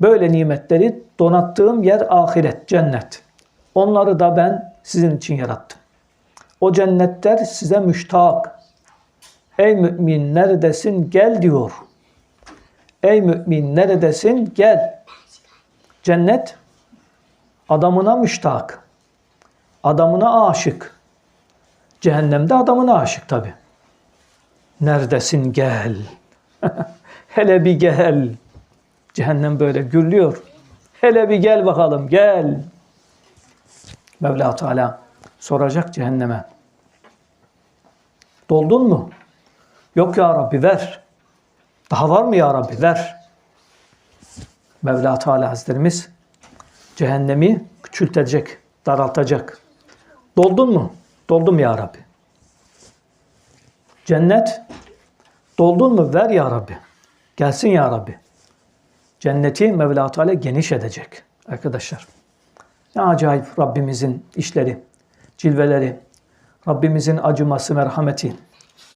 Böyle nimetleri donattığım yer ahiret, cennet. Onları da ben sizin için yarattım. O cennetler size müştak. Ey mümin neredesin gel diyor. Ey mümin neredesin gel. Cennet adamına müştak. Adamına aşık. Cehennemde adamına aşık tabi. Neredesin gel. Hele bir gel. Cehennem böyle gürlüyor. Hele bir gel bakalım gel. Mevla Teala soracak cehenneme. Doldun mu? Yok ya Rabbi ver. Daha var mı ya Rabbi ver. Mevla Teala Hazretlerimiz cehennemi küçültecek, daraltacak. Doldun mu? Doldum ya Rabbi. Cennet doldun mu? Ver ya Rabbi. Gelsin ya Rabbi. Cenneti Mevla Teala geniş edecek arkadaşlar. Ne acayip Rabbimizin işleri, cilveleri, Rabbimizin acıması, merhameti.